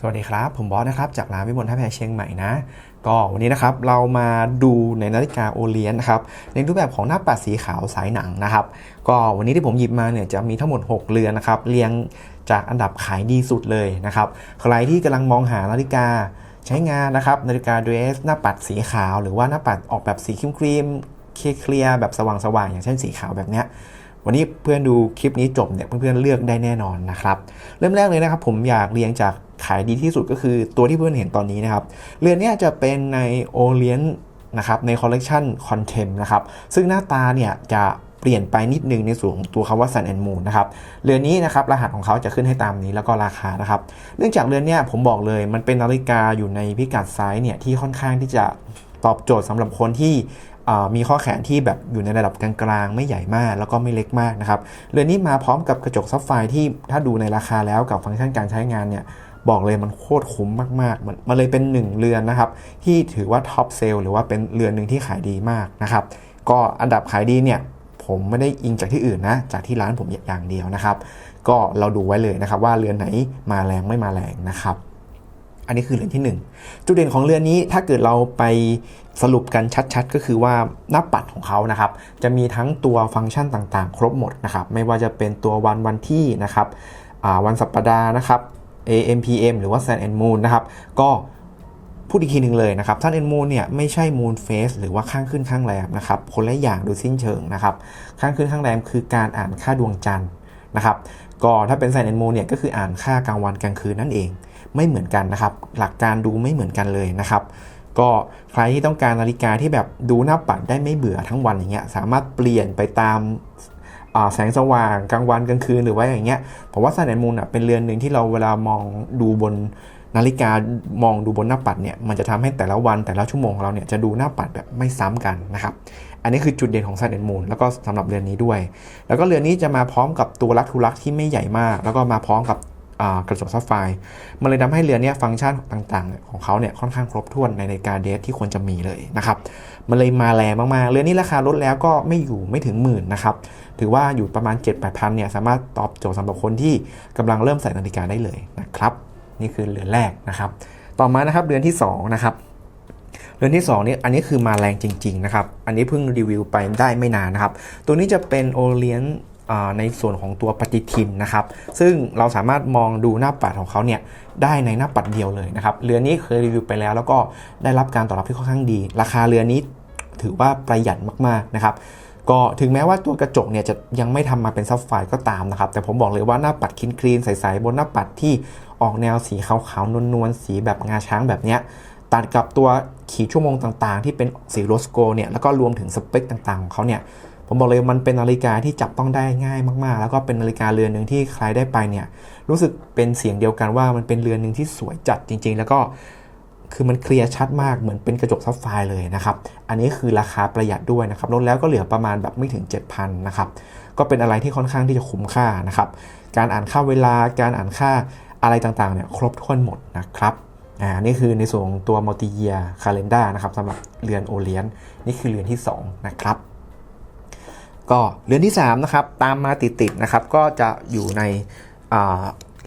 สวัสดีครับ ผมบอสนะครับ จากร้านวิมลท่าแพเชียงใหม่นะ ก็วันนี้นะครับเรามาดูในนาฬิกาโอเลียนนะครับในรูปแบบของหน้าปัดสีขาวสายหนังนะครับ ก็วันนี้ที่ผมหยิบมาเนี่ยจะมีทั้งหมด 6 เรือนนะครับ เรียงจากอันดับขายดีสุดเลยนะครับ ใครที่กำลังมองหานาฬิกาใช้งานนะครับนาฬิกาเดรสหน้าปัดสีขาว หรือว่าหน้าปัดออกแบบสีครีมๆเคลียร์แบบสว่างๆอย่างเช่นสีขาวแบบเนี้ย วันนี้เพื่อนดูคลิปนี้จบเนี่ยเพื่อนๆเลือกได้แน่นอนนะครับเริ่มแรกเลยนะครับ ผมอยากเรียงจากขายดีที่สุดก็คือตัวที่เพื่อนเห็นตอนนี้นะครับเรือนนี้จะเป็นในโอเลียนนะครับในคอลเลกชันคอนเทมนะครับซึ่งหน้าตาเนี่ยจะเปลี่ยนไปนิดนึงในส่วนของตัวคำว่า Sun and Moon นะครับเรือนนี้นะครับรหัสของเขาจะขึ้นให้ตามนี้แล้วก็ราคานะครับเนื่องจากเรือนเนี้ผมบอกเลยมันเป็นนาฬิกาอยู่ในพิกัดไซส์เนี่ยที่ค่อนข้างที่จะตอบโจทย์สำหรับคนที่ มีข้อแขนที่แบบอยู่ในระดับกลางๆ ไม่ใหญ่มากแล้วก็ไม่เล็กมากนะครับเรือนนี้มาพร้อมกับกระจกซับไฟที่ถ้าดูในราคาแล้วกับฟังก์ชันการใช้งานเนี่ยบอกเลยมันโคตรคุ้มมากๆ มันมันเลยเป็นหนึ่งเรือนนะครับ ที่ถือว่าท็อปเซลหรือว่าเป็นเรือนหนึ่งที่ขายดีมากนะครับ ก็อันดับขายดีเนี่ยผมไม่ได้อิงจากที่อื่นนะ จากที่ร้านผมอย่างเดียวนะครับ ก็เราดูไว้เลยนะครับว่าเรือนไหนมาแรงไม่มาแรงนะครับ อันนี้คือเรือนที่ 1 จุดเด่นของเรือนนี้ถ้าเกิดเราไปสรุปกันชัดๆ ก็คือว่าหน้าปัดของเขานะครับ จะมีทั้งตัวฟังก์ชันต่างๆ ครบหมดนะครับ ไม่ว่าจะเป็นตัววันวันที่นะครับวันสัปดาห์นะครับ AM PM หรือว่า Sun and Moon นะครับ ก็พูดอีกทีหนึ่งเลยนะครับ Sun and Moon เนี่ยไม่ใช่ Moon Phase หรือว่าข้างขึ้นข้างแรมนะครับ คนละอย่างโดยสิ้นเชิงนะครับ ข้างขึ้นข้างแรมคือการอ่านค่าดวงจันทร์นะครับ ก็ถ้าเป็น Sun and Moon เนี่ยก็คืออ่านค่ากลางวันกลางคืนนั่นเอง ไม่เหมือนกันนะครับ หลักการดูไม่เหมือนกันเลยนะครับ ก็ใครที่ต้องการนาฬิกาที่แบบดูหน้าปัดได้ไม่เบื่อทั้งวันอย่างเงี้ยสามารถเปลี่ยนไปตามแสงสว่างกลางวันกลางคืนหรือว่าอย่างเงี้ยผมว่าซันแอนมูนอะเป็นเรือนหนึ่งที่เราเวลามองดูบนนาฬิกามองดูบนหน้าปัดเนี่ยมันจะทำให้แต่ละวันแต่ละชั่วโมงของเราเนี่ยจะดูหน้าปัดแบบไม่ซ้ำกันนะครับ อันนี้คือจุดเด่นของซันแอนมูนแล้วก็สำหรับเรือนนี้ด้วย แล้วก็เรือนนี้จะมาพร้อมกับตัวลักทูลักที่ไม่ใหญ่มาก แล้วก็มาพร้อมกับ กระจกซับไฟร์มันเลยทำให้เรือนเนี้ยฟังก์ชันต่างๆ ของเขาเนี่ยค่อนข้างครบถ้วนในนาฬิกาเดทที่ควรจะมีเลยนะครับมันเลยมาแรงมากๆเรือนนี้ราคาลดแล้วก็ไม่อยู่ไม่ถึงหมื่นนะครับถือว่าอยู่ประมาณ 7 8 0 0 0เนี่ยสามารถตอบโจทย์สำหรับคนที่กำลังเริ่มใส่นาฬิกาได้เลยนะครับนี่คือเรือนแรกนะครับ ต่อมานะครับเรือนที่2นะครับเรือนที่2นี่อันนี้คือมาแรงจริง ๆ นะครับ อันนี้เพิ่งรีวิวไปได้ไม่นานนะครับ ตัวนี้จะเป็นโอเลียน ในส่วนของตัวปฏิทินนะครับ ซึ่งเราสามารถมองดูหน้าปัดของเขาเนี่ยได้ในหน้าปัดเดียวเลยนะครับ เรือนนี้เคยรีวิวไปแล้ว แล้วก็ได้รับการตอบรับที่ค่อนข้างดี ราคาเรือนี้ถือว่าประหยัดมาก ๆ นะครับก็ถึงแม้ว่าตัวกระจกเนี่ยจะยังไม่ทำมาเป็นซับไฟก็ตามนะครับ แต่ผมบอกเลยว่าหน้าปัดคลีนคลีนใสๆบนหน้าปัดที่ออกแนวสีขาวๆนวลๆสีแบบงาช้างแบบเนี้ยตัดกับตัวขีดชั่วโมงต่างๆ ที่เป็นสีโรสโกเนี่ยแล้วก็รวมถึงสเปคต่างๆของเขาเนี่ย ผมบอกเลยมันเป็นนาฬิกาที่จับต้องได้ง่ายมากๆ แล้วก็เป็นนาฬิกาเรือนหนึ่งที่ใครได้ไปเนี่ยรู้สึกเป็นเสียงเดียวกันว่ามันเป็นเรือนหนึ่งที่สวยจัดจริง ๆ แล้วก็คือมันเคลียร์ชัดมากเหมือนเป็นกระจกซับไฟร์เลยนะครับ อันนี้คือราคาประหยัดด้วยนะครับลดแล้วก็เหลือประมาณแบบไม่ถึง 7,000นะครับก็เป็นอะไรที่ค่อนข้างที่จะคุ้มค่านะครับการอ่านค่าเวลาการอ่านค่าอะไรต่างๆเนี่ยครบถ้วนหมดนะครับอ่านี่คือในส่วนของตัว multi year calendar นะครับสำหรับเรือนโอเลียนนี่คือเรือนที่ 2 นะครับ ก็เรือนที่3นะครับตามมาติดๆนะครับก็จะอยู่ใน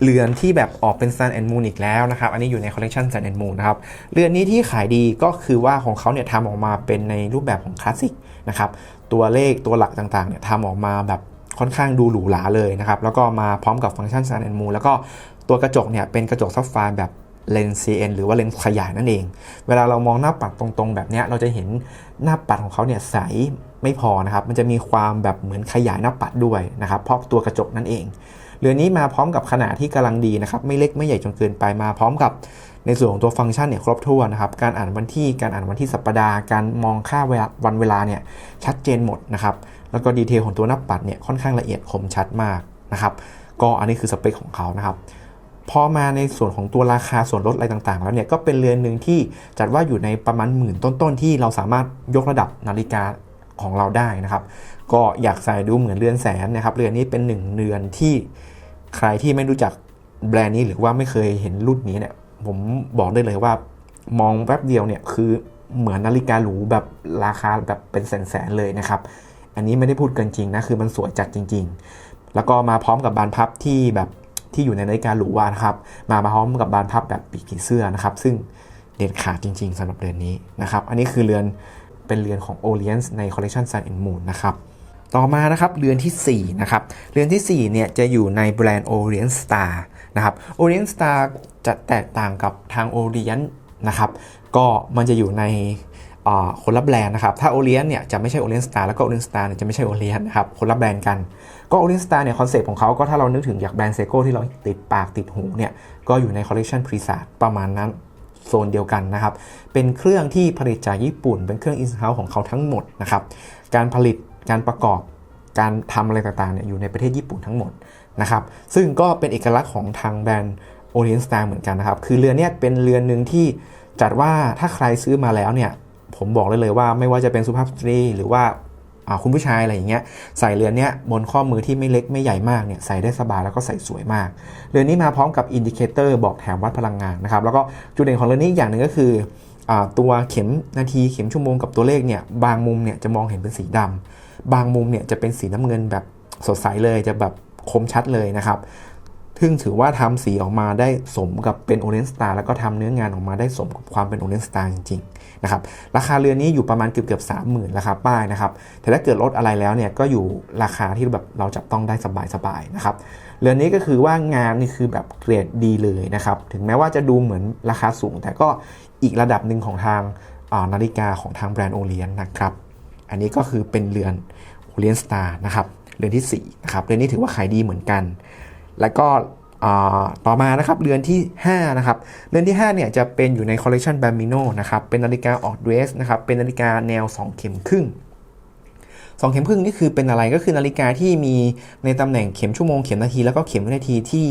เรือนที่แบบออกเป็น Sun and Moon อีกแล้วนะครับอันนี้อยู่ในคอลเลกชัน Sun and Moon นะครับเรือนนี้ที่ขายดีก็คือว่าของเขาเนี่ยทำออกมาเป็นในรูปแบบของคลาสสิกนะครับตัวเลขตัวหลักต่างๆเนี่ยทำออกมาแบบค่อนข้างดูหรูหราเลยนะครับแล้วก็มาพร้อมกับฟังก์ชัน Sun and Moon แล้วก็ตัวกระจกเนี่ยเป็นกระจกซับไฟร์แบบเลนส์ CN หรือว่าเลนส์ขยายนั่นเอง เวลาเรามองหน้าปัดตรงๆ แบบนี้เราจะเห็นหน้าปัดของเขาเนี่ยใส ไม่พอนะครับ มันจะมีความแบบเหมือนขยายหน้าปัดด้วยนะครับเพราะตัวกระจกนั่นเอง เรือนนี้มาพร้อมกับขนาดที่กำลังดีนะครับ ไม่เล็กไม่ใหญ่จนเกินไปมาพร้อมกับในส่วนของตัวฟังก์ชันเนี่ยครบถ้วนนะครับ การอ่านวันที่ การอ่านวันที่สัปดาห์ การมองค่าวลาวันเวลาเนี่ยชัดเจนหมดนะครับ แล้วก็ดีเทลของตัวหน้าปัดเนี่ยค่อนข้างละเอียดคมชัดมากนะครับ ก็อันนี้คือสเปคของเขานะครับ พอมาในส่วนของตัวราคาส่วนลดอะไรต่างๆ แล้วเนี่ยก็เป็นเรือนหนึ่งที่จัดว่าอยู่ในประมาณหมื่นต้นๆที่เราสามารถยกระดับนาฬิกา ของเราได้นะครับ ก็อยากใส่ดูเหมือนเรือนแสนนะครับเรือนนี้เป็นหนึ่งเรือนที่ใครที่ไม่รู้จักแบรนด์นี้หรือว่าไม่เคยเห็นรุ่นนี้เนี่ยผมบอกได้เลยว่ามองแป๊บเดียวเนี่ยคือเหมือนนาฬิกาหรูแบบราคาแบบเป็นแสนๆเลยนะครับ อันนี้ไม่ได้พูดเกินจริงนะคือมันสวยจัดจริง ๆ แล้วก็มาพร้อมกับบานพับที่แบบที่อยู่ในนาฬิกาหรูวานะครับ มาพร้อมกับบานพับแบบปีกผีเสื้อนะครับ ซึ่งเด็ดขาดจริง ๆสำหรับเรือนนี้นะครับ อันนี้คือเรือน เป็นเรือนของ Orient ใน Collection Sun and Moon นะครับต่อมานะครับเรือนทีสี่4นะครับเรือนทีสี่4เนี่ยจะอยู่ในแบรนด์ Orient Star นะครับ Orient Star จะแตกต่างกับทาง Orient นะครับก็มันจะอยู่ในอ่าคนละแบรนด์นะครับ ถ้า Orient เนี่ยจะไม่ใช่ Orient Star แล้วก็ Orient Star เนี่ยจะไม่ใช่ Orient นนะครับ คนละแบรนด์กัน ก็ Orient Star เนี่ยคอนเซปต์ของเขาก็ถ้าเรานึกถึงจากแบรนด์เซโก้ที่เราติดปากติดหูเนี่ย ก็อยู่ใน Collection p r e s a t ประมาณนั้น โซนเดียวกันนะครับ เป็นเครื่องที่ผลิตจากญี่ปุ่น เป็นเครื่อง in house ของเขาทั้งหมดนะครับ การผลิต การประกอบ การทำอะไรต่างๆเนี่ยอยู่ในประเทศญี่ปุ่นทั้งหมดนะครับ ซึ่งก็เป็นเอกลักษณ์ของทางแบรนด์ Orient Star เหมือนกันนะครับ คือเรือเนี้ยเป็นเรือนหนึ่งที่จัดว่าถ้าใครซื้อมาแล้วเนี่ย ผมบอกเลยเลยว่าไม่ว่าจะเป็นสุภาพสตรีหรือว่า คุณผู้ชายอะไรอย่างเงี้ยใส่เรือนเนี้ยบนข้อมือที่ไม่เล็กไม่ใหญ่มากเนี่ยใส่ได้สบายแล้วก็ใส่สวยมาก เรือนนี้มาพร้อมกับอินดิเคเตอร์บอกแถมวัดพลังงานนะครับแล้วก็จุดเด่นของเรือนนี้อีกอย่างหนึ่งก็คืออตัวเข็มนาทีเข็มชั่วโมงกับตัวเลขเนี่ยบางมุมเนี่ยจะมองเห็นเป็นสีดำบางมุมเนี่ยจะเป็นสีน้ำเงินแบบสดใสเลยจะแบบคมชัดเลยนะครับ ซึ่งถือว่าทำสีออกมาได้สมกับเป็น Orange Star แล้วก็ทำเนื้องานออกมาได้สมกับความเป็น Orange Star จริงๆนะครับราคาเรือนนี้อยู่ประมาณเกือบเกือบสามหมื่นราคาป้ายนะครับแต่ถ้าเกิดลดอะไรแล้วเนี่ยก็อยู่ราคาที่แบบเราจับต้องได้สบายๆนะครับเรือนนี้ก็คือว่างานนี่คือแบบเกรดดีเลยนะครับถึงแม้ว่าจะดูเหมือนราคาสูง แต่ก็อีกระดับหนึ่งของทางนาฬิกาของทางแบรนด์โอเลียนนะครับอันนี้ก็คือเป็นเรือนโอเลียนสตาร์นะครับเรือนที่4นะครับเรือนนี้ถือว่าขายดีเหมือนกัน แล้วก็ต่อมานะครับเรือนที่5นะครับเรือนที่5เนี่ยจะเป็นอยู่ในคอลเลกชันแบมิโนนะครับเป็นนาฬิกาออกเดรสนะครับเป็นนาฬิกาแนว 2 เข็มครึ่ง 2 เข็มครึ่งนี่คือเป็นอะไรก็คือนาฬิกาที่มีในตำแหน่งเข็มชั่วโมงเข็มนาทีแล้วก็เข็มวินาทีที่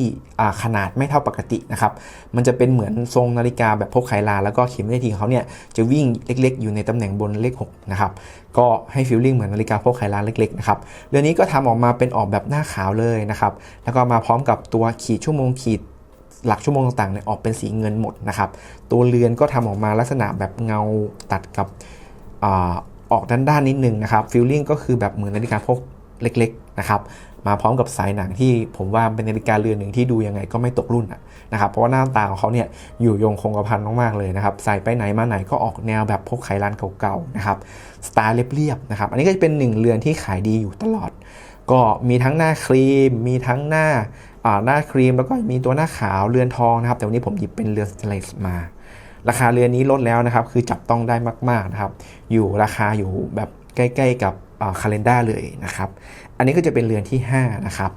ขนาดไม่เท่าปกตินะครับมันจะเป็นเหมือนทรงนาฬิกาแบบพกไขลาแล้วก็เข็มวินาทีของเขาเนี่ยจะวิ่งเล็กๆ อยู่ในตำแหน่งบนเลข6นะครับก็ให้ฟีลลิ่งเหมือนนาฬิกาพกไขลาเล็กๆนะครับเรือนนี้ก็ทำออกมาเป็นออกแบบหน้าขาวเลยนะครับแล้วก็มาพร้อมกับตัวขีดชั่วโมงขีดหลักชั่วโมงต่างๆเนี่ยออกเป็นสีเงินหมดนะครับ ตัวเรือนก็ทำออกมาลักษณะแบบเงาตัดกับ ออกด้านๆนิดนึงนะครับฟีลลิ่งก็คือแบบเหมือนนาฬิกาพกเล็กๆนะครับมาพร้อมกับสายหนังที่ผมว่าเป็นนาฬิกาเรือนหนึ่งที่ดูยังไงก็ไม่ตกรุ่นนะครับเพราะว่าหน้าตาของเขาเนี่ยอยู่ยงคงกระพันมากๆเลยนะครับใส่ไปไหนมาไหนก็ออกแนวแบบพกไขลานเก่าๆนะครับสไตล์เรียบๆนะครับอันนี้ก็จะเป็นหนึ่งเรือนที่ขายดีอยู่ตลอด ก็มีทั้งหน้าครีม มีทั้งหน้าอ่าหน้าครีมแล้วก็มีตัวหน้าขาวเรือนทองนะครับแต่วันนี้ผมหยิบเป็นเรือนสเตนเลสมา ราคาเรือนนี้ลดแล้วนะครับ คือจับต้องได้มากๆนะครับ อยู่ราคาอยู่แบบใกล้ๆกับคาล endar เลยนะครับ อันนี้ก็จะเป็นเรือนที่ 5 นะครับ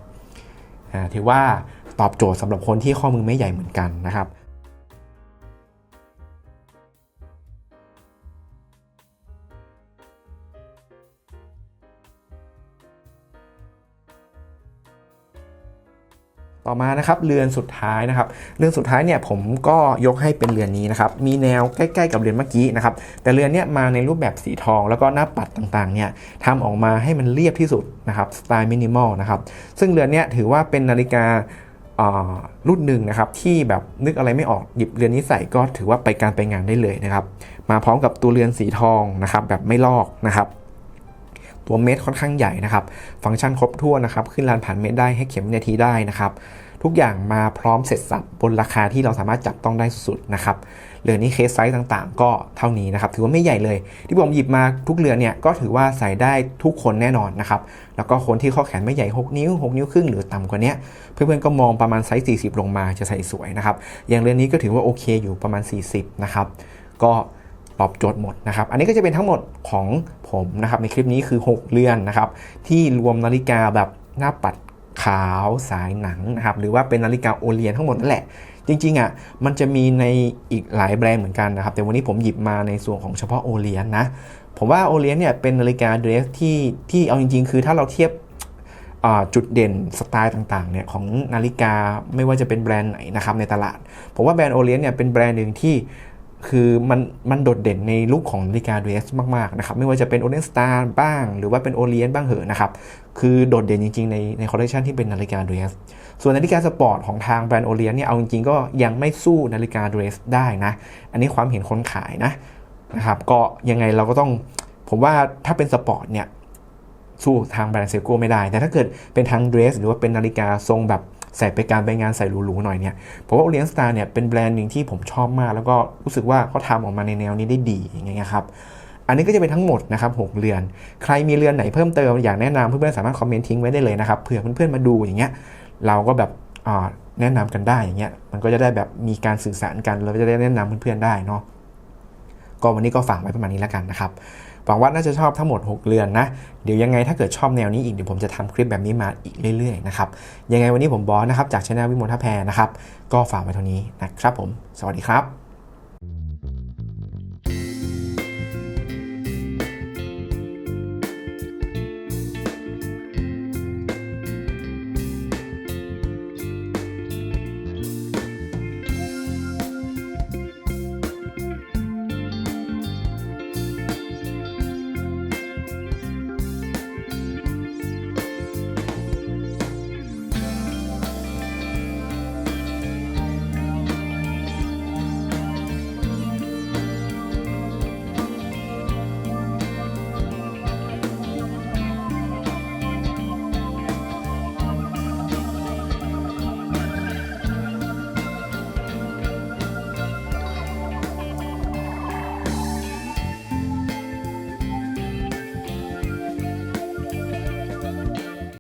ถือว่าตอบโจทย์สำหรับคนที่ข้อมือไม่ใหญ่เหมือนกันนะครับ ต่อมานะครับเรือนสุดท้ายนะครับเรือนสุดท้ายเนี่ยผมก็ยกให้เป็นเรือนนี้นะครับมีแนวใกล้ๆกับเรือนเมื่อกี้นะครับแต่เรือนเนี่ยมาในรูปแบบสีทอง แล้วก็หน้าปัดต่างๆเนี่ยทำออกมาให้มันเรียบที่สุดนะครับสไตล์มินิมอลนะครับซึ่งเรือนเนี่ยถือว่าเป็นนาฬิกาอ่ารุ่นหนึ่งนะครับที่แบบนึกอะไรไม่ออกหยิบเรือนนี้ใส่ก็ถือว่าไปการไปงานได้เลยนะครับมาพร้อมกับตัวเรือนสีทองนะครับแบบไม่ลอกนะครับ ตัวเม็ดค่อนข้างใหญ่นะครับ ฟังก์ชันครบถ้วนนะครับ ขึ้นลานผ่านเม็ดได้ให้เข็มนาทีได้นะครับทุกอย่างมาพร้อมเสร็จสับบนราคาที่เราสามารถจับต้องได้สุดๆนะครับเรือนนี้เคสไซส์ต่างๆ ก็เท่านี้นะครับถือว่าไม่ใหญ่เลย ที่ผมหยิบมาทุกเรือนเนี่ยก็ถือว่าใส่ได้ทุกคนแน่นอนนะครับแล้วก็คนที่ข้อแขนไม่ใหญ่ 6 นิ้ว 6 นิ้วครึ่งหรือต่ำกว่านี้เพื่อนๆก็มองประมาณไซส์40 ลงมาจะใส่สวยนะครับอย่างเรือนนี้ก็ถือว่าโอเคอยู่ประมาณ 40นะครับก็ ตอบโจทย์หมดนะครับ อันนี้ก็จะเป็นทั้งหมดของผมนะครับ ในคลิปนี้คือ 6 เรือนนะครับ ที่รวมนาฬิกาแบบหน้าปัดขาวสายหนังนะครับ หรือว่าเป็นนาฬิกาโอเลียนทั้งหมดนั่นแหละ จริงๆอะมันจะมีในอีกหลายแบรนด์เหมือนกันนะครับ แต่วันนี้ผมหยิบมาในส่วนของเฉพาะโอเลียนนะผมว่าโอเลียนเนี่ยเป็นนาฬิกาเดรสที่ที่เอาจริง ๆ คือถ้าเราเทียบจุดเด่นสไตล์ต่างๆเนี่ยของนาฬิกาไม่ว่าจะเป็นแบรนด์ไหนนะครับในตลาด ผมว่าแบรนด์โอเลียนเนี่ยเป็นแบรนด์หนึ่งที่ คือมันมันโดดเด่นในลุคของนาฬิกาเดรสมากๆนะครับไม่ว่าจะเป็นโอเลียนสตาร์บ้าง หรือว่าเป็นโอเลียนบ้างเหอะนะครับคือโดดเด่นจริงๆในในคอลเลคชันที่เป็นนาฬิกาเดรสส่วนนาฬิกาสปอร์ตของทางแบรนด์โอเลียนเนี่ยเอาจริงๆก็ยังไม่สู้นาฬิกาเดรสได้นะอันนี้ความเห็นคนขายนะนะครับก็ยังไงเราก็ต้องผมว่าถ้าเป็นสปอร์ตเนี่ยสู้ทางแบรนด์เซโก้ไม่ได้ แต่ถ้าเกิดเป็นทางเดรสหรือว่าเป็นนาฬิกาทรงแบบ ใส่ไปการไปงานใส่หรูๆหน่อยเนี่ยเพราะว่า Orient Star เนี่ยเป็นแบรนด์หนึ่งที่ผมชอบมาก แล้วก็รู้สึกว่าเขาทำออกมาในแนวนี้ได้ดีอย่างเงี้ยครับอันนี้ก็จะเป็นทั้งหมดนะครับ6เรือน ใครมีเรือนไหนเพิ่มเติมอยากแนะนำเพื่อนๆสามารถคอมเมนต์ทิ้งไว้ได้เลยนะครับเผื่อเพื่อนๆมาดูอย่างเงี้ยเราก็แบบแนะนำกันได้อย่างเงี้ยมันก็จะได้แบบมีการสื่อสารกันเราจะได้แนะนำเพื่อนๆได้เนาะ ก็วันนี้ก็ฝากไว้ประมาณนี้แล้วกันนะครับหวังว่าน่าจะชอบทั้งหมด 6 เรือนนะ เดี๋ยวยังไงถ้าเกิดชอบแนวนี้อีกเดี๋ยวผมจะทำคลิปแบบนี้มาอีกเรื่อยๆนะครับ ยังไงวันนี้ผมบอสนะครับจากช anel วิมลท่าแพรนะครับ ก็ฝากไว้เท่านี้นะครับผม สวัสดีครับ